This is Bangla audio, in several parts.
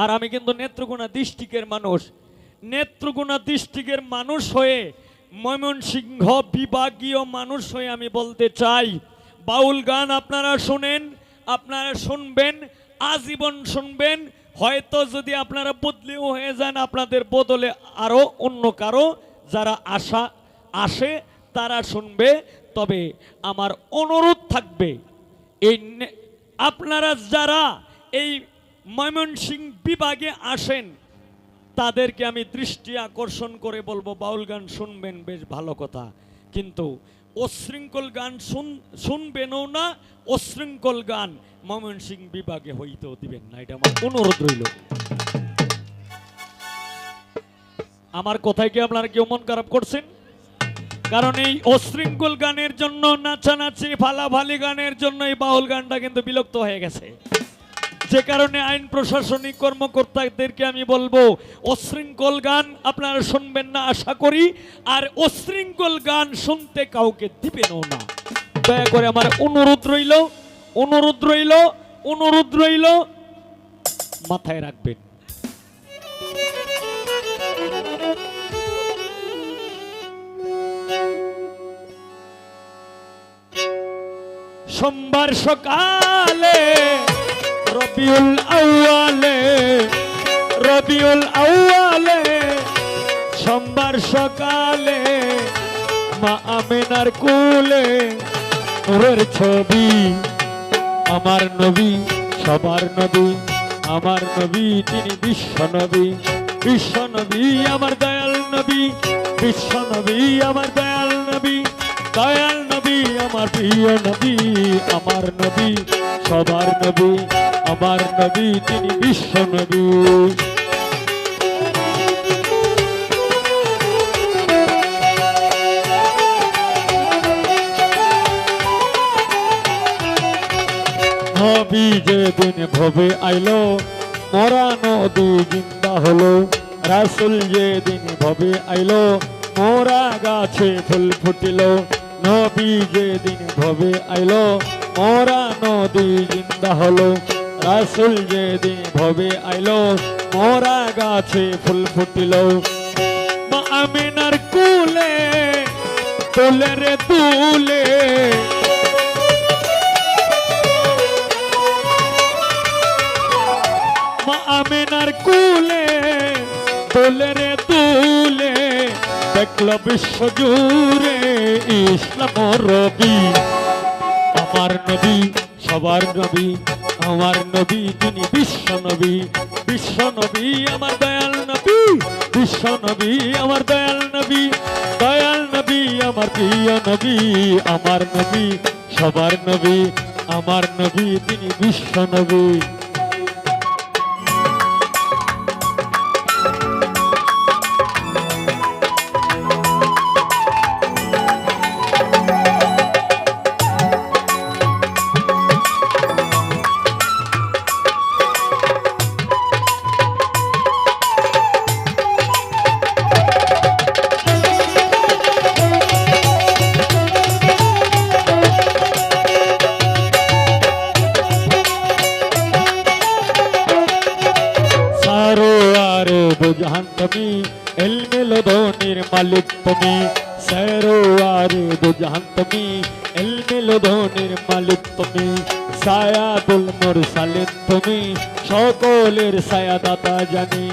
আর আমি কিন্তু নেত্রকোনা ডিস্ট্রিক্টের মানুষ। নেত্রকোনা ডিস্ট্রিক্টের মানুষ হয়ে ময়মনসিংহ বিভাগীয় মানুষ হয়ে আমি বলতে চাই, বাউল গান আপনারা শোনেন, আপনারা শুনবেন, আজীবন শুনবেন। হয়তো যদি আপনারা বদলিও হয়ে যান, আপনাদের বদলে আরও অন্য কারও যারা আশা আসে, তারা শুনবে। তবে আমার অনুরোধ থাকবে, এই আপনারা যারা এই ময়মনসিং বিভাগে আসেন, তাদেরকে আমি দৃষ্টি আকর্ষণ করে বলব, বাউল গান শুনবেন, বেশ ভালো কথা। কিন্তু অশৃঙ্খল গান শুন, শুনবেনও না, অশৃঙ্খল গান ময়মনসিং বিভাগে হইতেও দিবেন না। এটা আমার অনুরোধ রইল। আমার কথায় কি আপনারা কেউ মন খারাপ করছেন? কারণ এই অশৃঙ্খল গানের জন্য, নাচানাচি, ফালাফালি গানের জন্য এই বাউল গানটা কিন্তু বিলুপ্ত হয়ে গেছে। যে কারণে আইন প্রশাসনিক কর্মকর্তাদেরকে আমি বলব, অশৃঙ্খল গান আপনারা শুনবেন না, আশা করি। আর অশৃঙ্খল গান শুনতে কাউকে দিবেনও না। দয়া করে আমার অনুরোধ রইল অনুরোধ রইল অনুরোধ রইল, মাথায় রাখবেন। সোমবার সকালে রবিউল আউয়ালে রবিউল আউয়ালে, সোমবার সকালে মা আমেনার কুলে নূরের ছবি। আমার নবী, সবার নবী, আমার নবী, তিনি বিশ্ব নবী। বিশ্ব নবী, আমার দয়াল নবী। বিশ্ব নবী, আমার দয়াল নবী। দয়াল নবী, আমার প্রিয় নবী। আমার নবী, সবার নবী। আমার নবী, তিনি বিশ্ব নবী। নবী যেদিন ভবে আইলো, মরা নদী জিন্দা হলো। রাসুল যেদিন ভবে আইলো, মোরা গাছে ফুল ফুটিল। নবী যেদিন ভবে আইলো, মোরা নদী জিন্দা হলো। রাসুল যেদিন ভবে আইলো, মোরা গাছে ফুল ফুটিল। মা আমিনার কুলে তুলে রে তুলে। মা আমেনার কুলে তোলে রে তুলে। দেখল বিশ্ব জুড়ে ইসলাম রবি। আমার নবী, সবার নবী। আমার নবী তিনি বিশ্ব নবী বিশ্ব নবী, আমার দয়াল নবী, বিশ্ব নবী, আমার দয়াল নবী দয়াল নবী, আমার প্রিয় নবী, আমার নবী, সবার নবী, আমার নবী তিনি বিশ্ব নবী। আর বুঝান তুমি এলমেল ধনির মালিক তুমি সারো আর বুঝান তুমি এলমেল ধনির মালিক তুমি, সায়াদুল মুরসালিন তুমি, সকলের সায়াদাতা জানি,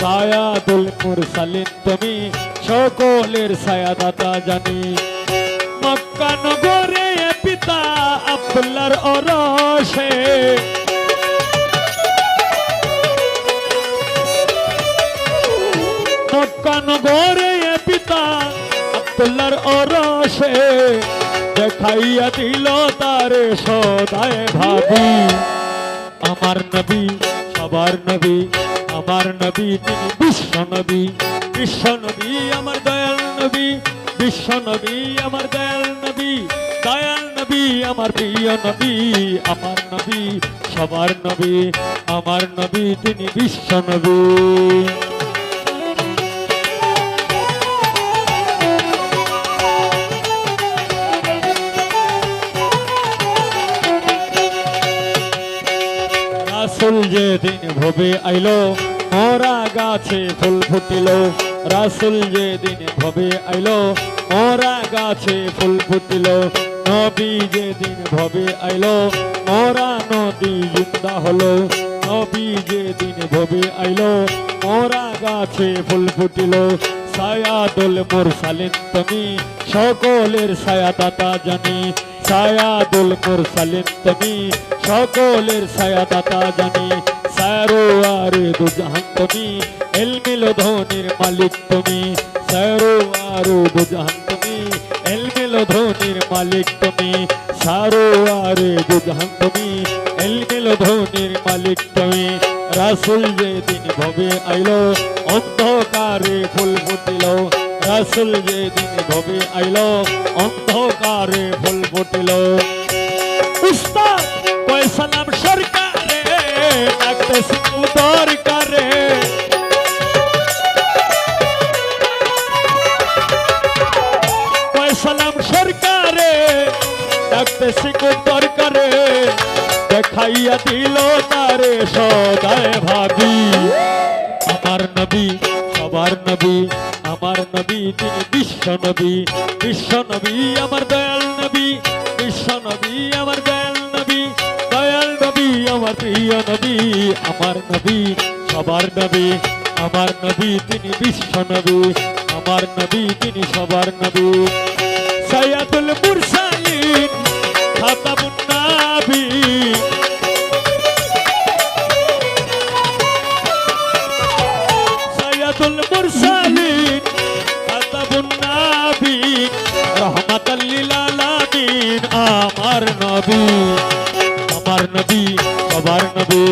সায়াদুল মুরসালিন তুমি, সকলের সায়াদাতা জানি। মক্কা নগরে পিতা আব্দুল্লাহর অরসে আব্দুল্লাহর অরসে দেখাইয়া দিল তারে সদায় ভাবি। আমার নবী, সবার নবী, আমার নবী তিনি বিশ্ব নবী। বিশ্ব নবী, আমার দয়াল নবী। বিশ্ব নবী, আমার দয়াল নবী। দয়াল নবী, আমার প্রিয় নবী। আমার নবী, সবার নবী। আমার নবী তিনি বিশ্ব নবী। রাসুল যেদিন ভবে আইলো, মরা গাছে ফুল ফুটিল। রাসুল যে দিন ভবে আইলো, মরা গাছে ফুল ফুটিল। নবী যে দিন ভবে আইলো, মরা নদী জিন্দা হলো। নবী যে দিন ভবে আইলো, মরা গাছে ফুল ফুটিল। সায়াদুল মুরসালিন তুমি সকলের ছায়া দাতা জানি সায়াদুল মুরসালিন তুমি। সকলের ছায়া দাতা জানি, সারো আর দুজাহান তুমি। এলমিল ধনির মালিক তুমি, সারো আর দুজাহান তুমি। এলমিল ধনির মালিক তুমি, সারো আর দুজাহান তুমি। এলমিল ধনির মালিক তুমি, রাসুল যেদিন ভবে আইলো, অন্ধকারে ফুল ফুটিল। রাসুল যেদিন ভবে আইলো, অন্ধকারে ফুল ফুটিল। উস্তাদ সালাম সরকারে ডাকতেছি দরকারে। দেখাইয়া দিল তারে সদায় ভাবি। আমার নবী সবার নবী, আমার নবী, তিনি বিশ্ব নবী। বিশ্ব নবী, আমার দয়াল নবী। বিশ্ব নবী, আমার দয়াল নবী। দয়াল নবী, আমার প্রিয় নবী। আমার নবী, সবার নবী। আমার নবী, তিনি বিশ্ব নবী। আমার নবী, তিনি সবার নবী। সৈয়দুল মুরসালিন খাতাবুন নাবী খাতাবুন নাবিন রহমাতাল লিল আলামিন আমার নবী আমার নবী সবার নবী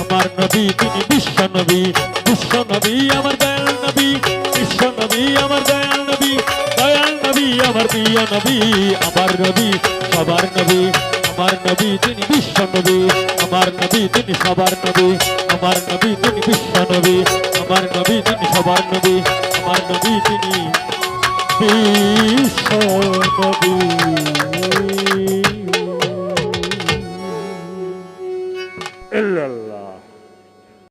আমার নবী তিনি বিশ্ব নবী বিশ্ব নবী আমার দয়াল নবী বিশ্ব নবী আমার দয়াল নবী দয়াল নবী আমার প্রিয় নবী আমার নবী সবার নবী আমার নবী তিনি বিশ্ব নবী আমার নবী তিনি সবার নবী আমার নবী তিনি বিশ্ব নবী আমার নবী তিনি সবার নবী আমার নবী তিনি বিশ্ব নবী।